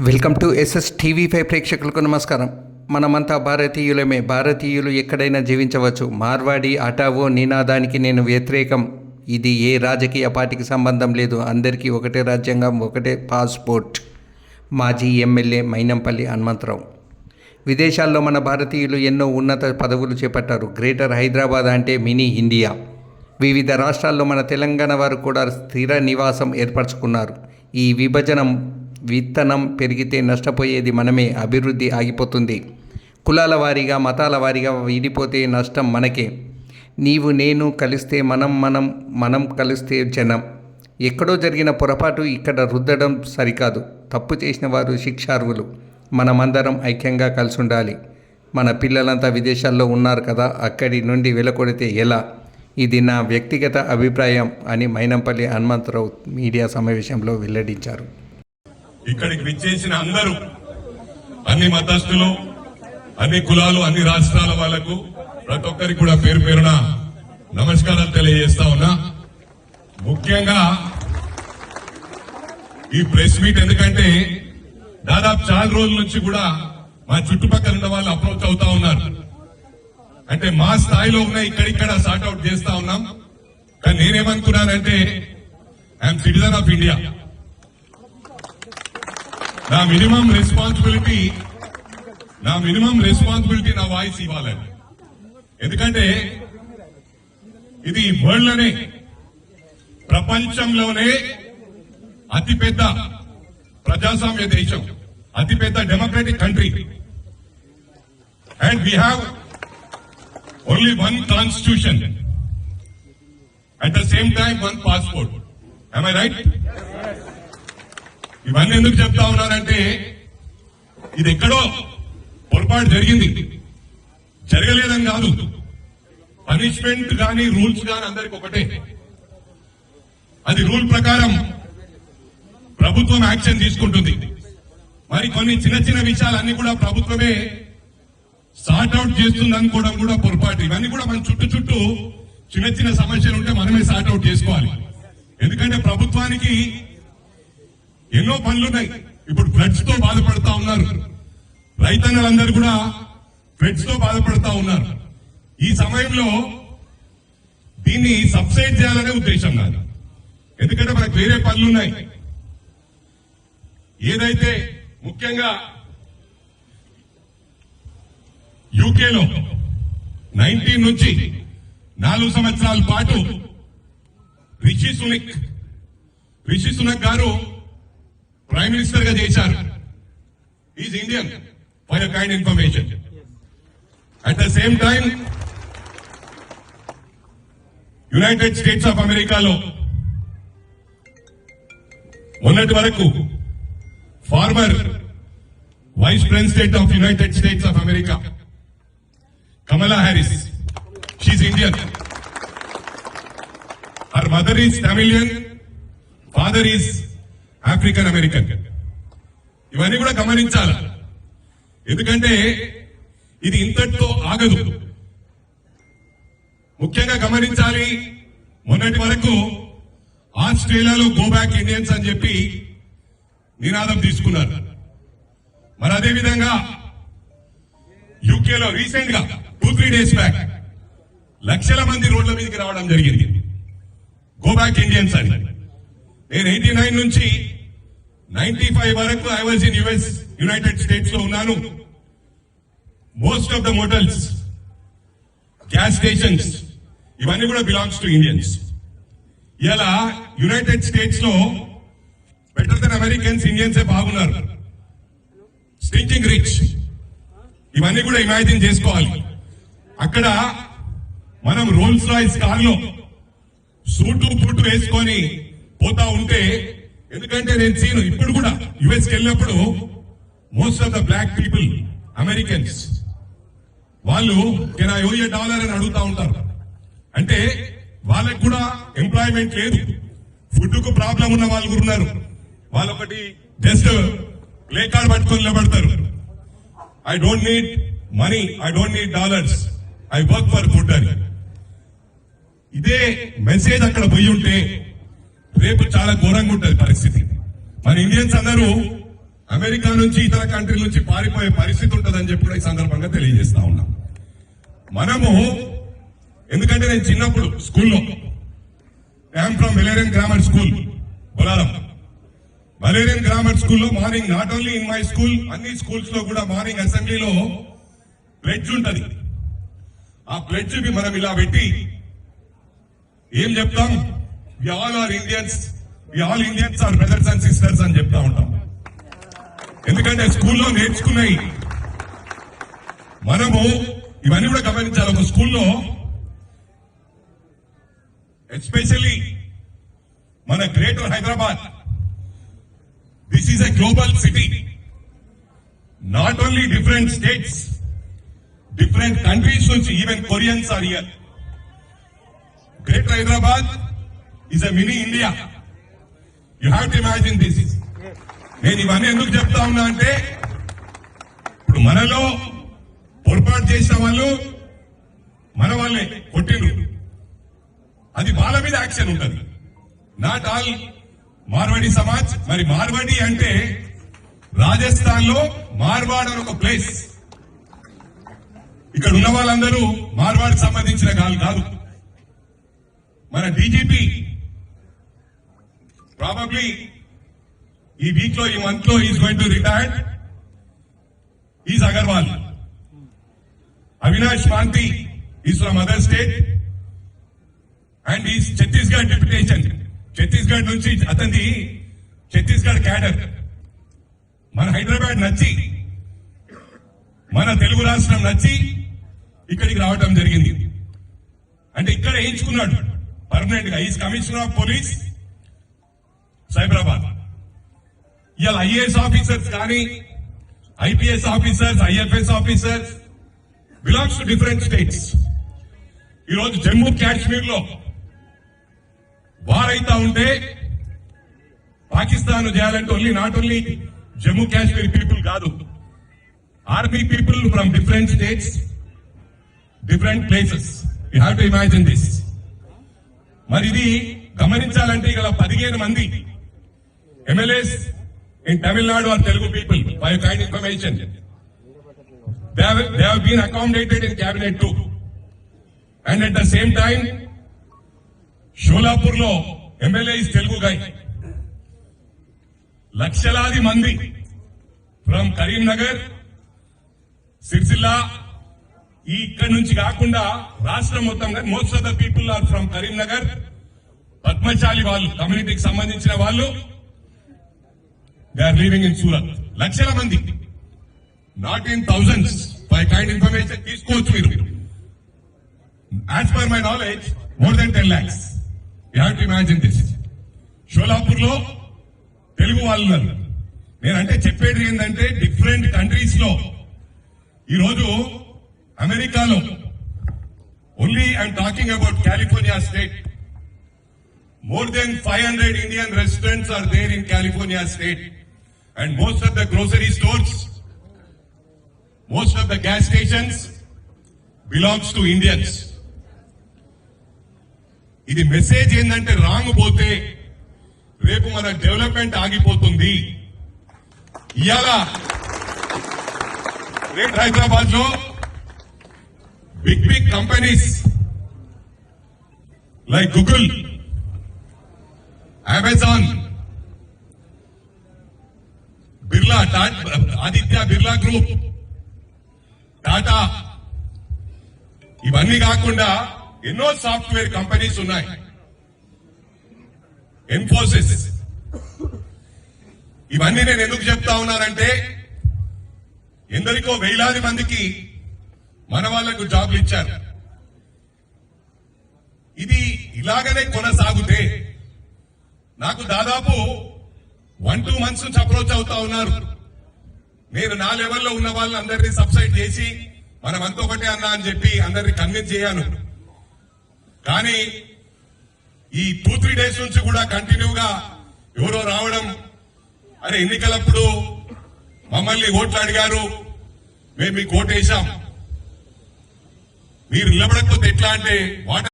Welcome to S S TV five ప్రేక్షకులకు నమస్కారం. మనమంతా భారతీయులమే. భారతీయులు ఎక్కడైనా జీవించవచ్చు. మార్వాడి అటావో నినాదానికి నేను వ్యతిరేకం. ఇది ఏ రాజకీయ పార్టీకి సంబంధం లేదు. అందరికీ ఒకటే రాజ్యాంగం ఒకటే పాస్పోర్ట్. మాజీ ఎమ్మెల్యే మైనంపల్లి హనుమంతరావు. విదేశాల్లో మన భారతీయులు ఎన్నో ఉన్నత పదవులు చేపట్టారు. గ్రేటర్ హైదరాబాద్ అంటే మినీ ఇండియా. వివిధ రాష్ట్రాల్లో మన తెలంగాణ వారు కూడా స్థిర నివాసం ఏర్పరచుకున్నారు. ఈ విభజనం విత్తనం పెరిగితే నష్టపోయేది మనమే అభివృద్ధి ఆగిపోతుంది. కులాల వారీగా మతాల వారీగా విడిపోతే నష్టం మనకే. నీవు నేను కలిస్తే మనం మనం మనం కలిస్తే జనం. ఎక్కడో జరిగిన పొరపాటు ఇక్కడ రుద్దడం సరికాదు. తప్పు చేసిన వారు శిక్షార్హులు. మనమందరం ఐక్యంగా కలిసి ఉండాలి మన పిల్లలంతా విదేశాల్లో ఉన్నారు కదా అక్కడి నుండి వెలకొడితే ఎలా? ఇది నా వ్యక్తిగత అభిప్రాయం అని మైనంపల్లి హనుమంతరావు మీడియా సమావేశంలో వెల్లడించారు. ఇక్కడికి విచ్చేసిన అందరూ అన్ని మతస్థులు అన్ని కులాలు అన్ని రాష్ట్రాల వాళ్ళకు ప్రతి ఒక్కరికి కూడా పేరు పేరున నమస్కారాలు తెలియజేస్తా ఉన్నా. ముఖ్యంగా ఈ ప్రెస్ మీట్ ఎందుకంటే దాదాపు చాలా రోజుల నుంచి కూడా మా చుట్టుపక్కల ఉన్న వాళ్ళు అప్రోచ్ అవుతా ఉన్నారు. అంటే మా స్థాయిలో ఉన్న ఇక్కడిక్కడ సార్ట్అవుట్ చేస్తా ఉన్నాం. కానీ నేనేమనుకున్నానంటే ఐఎమ్ సిటిజన్ ఆఫ్ ఇండియా. నా మినిమం రెస్పాన్సిబిలిటీ నా మినిమం రెస్పాన్సిబిలిటీ నా వాయిస్ ఇవ్వాలని ఎందుకంటే ఇది వరల్డ్లోనే ప్రపంచంలోనే అతిపెద్ద ప్రజాస్వామ్య దేశం అతిపెద్ద democratic country and we have only one constitution at the same time one passport I right ఇవన్నీ ఎందుకు చెప్తా ఉన్నారంటే ఇది ఎక్కడో పొరపాటు జరిగింది. జరగలేదని కాదు. పనిష్మెంట్ కానీ రూల్స్ కానీ అందరికి ఒకటే. అది రూల్ ప్రకారం ప్రభుత్వం యాక్షన్ తీసుకుంటుంది. మరి కొన్ని చిన్న చిన్న విషయాలన్నీ కూడా ప్రభుత్వమే సార్ట్ అవుట్ చేస్తుంది అనుకోవడం కూడా పొరపాటు. ఇవన్నీ కూడా మన చుట్టూ చుట్టూ చిన్న చిన్న సమస్యలు ఉంటే మనమే సార్ట్ అవుట్ చేసుకోవాలి. ఎందుకంటే ప్రభుత్వానికి ఎన్నో పనులున్నాయి. ఇప్పుడు ఫ్లడ్స్తో బాధపడతా ఉన్నారు. రైతన్నలందరూ కూడా ఫ్లడ్స్తో బాధపడతా ఉన్నారు. ఈ సమయంలో దీన్ని సబ్సైడ్ చేయాలనే ఉద్దేశం నాది ఎందుకంటే మనకు వేరే పనులున్నాయి. ఏదైతే ముఖ్యంగా యూకేలో నైన్టీన్ నుంచి నాలుగు సంవత్సరాల పాటు రిషి సునిక్ రిషి సునక్ గారు ప్రైమ్ మినిస్టర్గా చేశారు. Is Indian for your kind information at the same time United States of అమెరికాలో మొన్నటి వరకు former vice president of United States of America Kamala Harris she's Indian her mother is Tamilian father is African American. ఇవన్నీ కూడా గమనించాలి. ఎందుకంటే ఇది ఇంతటితో ఆగదు. ముఖ్యంగా గమనించాలి మొన్నటి వరకు ఆస్ట్రేలియాలో గోబ్యాక్ ఇండియన్స్ అని చెప్పి నినాదం తీసుకున్నారు. మరి అదే విధంగా యూకేలో రీసెంట్గా టూ త్రీ డేస్ బ్యాక్ లక్షల మంది రోడ్ల మీదకి రావడం జరిగింది. గోబ్యాక్ ఇండియన్స్ అని. నేను ఎయిటీ నైన్ నుంచి నైన్టీ ఫైవ్ వరకు I was in US United స్టేట్స్లో ఉన్నాను. Most of the motels gas stations ఇవన్నీ కూడా బిలాంగ్స్ టు ఇండియన్స్ ఇలా యునైటెడ్ స్టేట్స్లో బెటర్ దెన్ అమెరికన్స్ ఇండియన్స్ బాగున్నారు. స్టింకింగ్ రిచ్ ఇవన్నీ కూడా ఇమాజిన్ చేసుకోవాలి. అక్కడ మనం రోల్స్ రాయిస్ కార్లో సూటు బూటు వేసుకొని పోతా ఉంటే ఎందుకంటే నేను సీను ఇప్పుడు కూడా యుఎస్ వెళ్ళినప్పుడు most of the black people Americans వాళ్ళు కెన్ ఐ డాలర్ అని అడుగుతా ఉంటారు. అంటే వాళ్ళకి కూడా ఎంప్లాయ్మెంట్ లేదు. ఫుడ్కు ప్రాబ్లం ఉన్న వాళ్ళు కూడా ఉన్నారు. వాళ్ళు ఒకటి జస్ట్ ప్లే కార్డ్ పట్టుకొని నిలబడతారు. I don't need money I don't need dollars I work for food అని. ఇదే మెసేజ్ అక్కడ పోయి ఉంటే రేపు చాలా ఘోరంగా ఉంటుంది పరిస్థితి. మన ఇండియన్స్ అందరూ అమెరికా నుంచి ఇతర కంట్రీల నుంచి పారిపోయే పరిస్థితి ఉంటుందని చెప్పి కూడా ఈ సందర్భంగా తెలియజేస్తా ఉన్నాం. మనము ఎందుకంటే నేను చిన్నప్పుడు స్కూల్లో I'm from Valerian grammar school Bolarum Valerian grammar స్కూల్లో morning not only in my school అన్ని స్కూల్స్లో కూడా మార్నింగ్ అసెంబ్లీలో ప్లెడ్జ్ ఉంటుంది. ఆ ప్లెడ్జ్ మనం ఇలా పెట్టి ఏం చెప్తాం? We all are Indians we all Indians are brothers and sisters అని చెప్తా ఉంటాం. ఎందుకంటే స్కూల్లో నేర్చుకున్నాయి. మనము ఇవన్నీ కూడా గమనించాలి. ఒక స్కూల్లో ఎస్పెషల్లీ మన greater Hyderabad. This is a global city not only different states different countries నుంచి even Koreans are here greater Hyderabad is a mini India you have to imagine this నేను ఇవన్నీ ఎందుకు చెప్తా ఉన్నా అంటే ఇప్పుడు మనలో పొరపాటు చేసిన వాళ్ళు మన వాళ్ళే కొట్టిండ్రు. అది వాళ్ళ మీద యాక్షన్ ఉంటుంది. నాట్ ఆల్ మార్వాడి సమాజ్ మరి మార్వాడి అంటే రాజస్థాన్లో మార్వాడ్ అని ఒక ప్లేస్ ఇక్కడ ఉన్న వాళ్ళందరూ మార్వాడ్ సంబంధించిన కాదు కాదు. మన డీజీపీ ప్రాబబ్లీ ఈ వీక్లో ఈ మంత్లో is going to retired is Agarwal Avinash Mohanty is from other state and ఈ ఛత్తీస్గఢ్ డిప్యుటేషన్ ఛత్తీస్గఢ్ నుంచి అతని ఛత్తీస్గఢ్ క్యాడర్ మన హైదరాబాద్ నచ్చి మన తెలుగు రాష్ట్రం నచ్చి ఇక్కడికి రావటం జరిగింది. అంటే ఇక్కడ వేయించుకున్నాడు. పర్మనెంట్గా is commissioner of police Cyberabad. ఇవాళ ఐఏఎస్ ఆఫీసర్స్ కానీ IPS officers IFS officers belongs to different states ఈరోజు జమ్మూ కాశ్మీర్లో వారైతా ఉంటే పాకిస్తాన్ చేయాలంటే only not only Jammu Kashmir people కాదు. Army people from different states different places you have to imagine this మరి ఇది గమనించాలంటే ఇక్కడ పదిహేను మంది MLAs in Tamil Nadu are Telugu people by kind information they have, they have been accommodated in cabinet too. And at the same time, షోలాపూర్లో MLA is Telugu guy లక్షలాది మంది from Karimnagar Sircilla ఈ ఇక్కడ నుంచి కాకుండా రాష్ట్రం మొత్తంగా most of the people are from Karimnagar Padmashali వాళ్ళు కమ్యూనిటీకి సంబంధించిన వాళ్ళు. They are living in Surat లక్షల మంది. Not in thousands by kind information తీసుకోవచ్చు మీరు. As per my knowledge more than ten lakhs you have to imagine this షోలాపూర్లో Telugu వాళ్ళు ఉన్నారు. నేనంటే చెప్పేది ఏంటంటే డిఫరెంట్ కంట్రీస్లో. ఈరోజు అమెరికాలో only I'm talking about California state more than five hundred Indian residents are there in California state and most of the grocery stores most of the gas stations belongs to Indians. ఇది message ఏంటంటే wrong పోతే రేపు మన development ఆగిపోతుంది ఇవాళ great హైదరాబాద్లో big big companies like Google Amazon Birla Aditya Birla group. Tata ఇవన్నీ కాకుండా ఎన్నో సాఫ్ట్వేర్ కంపెనీస్ ఉన్నాయి. ఇన్ఫోసిస్ ఇవన్నీ నేను ఎందుకు చెప్తా ఉన్నానంటే ఎందరికో వేలాది మందికి మన వాళ్ళకు జాబ్లు ఇచ్చారు. ఇది ఇలాగనే కొనసాగితే నాకు దాదాపు వన్ టూ మంత్స్ నుంచి అప్రోచ్ అవుతా ఉన్నారు. నేను నా లెవెల్లో ఉన్న వాళ్ళని అందరినీ సబ్సైడ్ చేసి మనం అంత ఒకటే అన్నా అని చెప్పి అందరినీ కన్విన్స్ చేయాను. కానీ ఈ టూ త్రీ డేస్ నుంచి కూడా కంటిన్యూగా ఎవరో రావడం అరే ఎన్నికలప్పుడు మమ్మల్ని ఓట్లు అడిగారు మేము మీకు ఓటేశాం. మీరు నిలబడకపోతే ఎట్లా అంటే వాటర్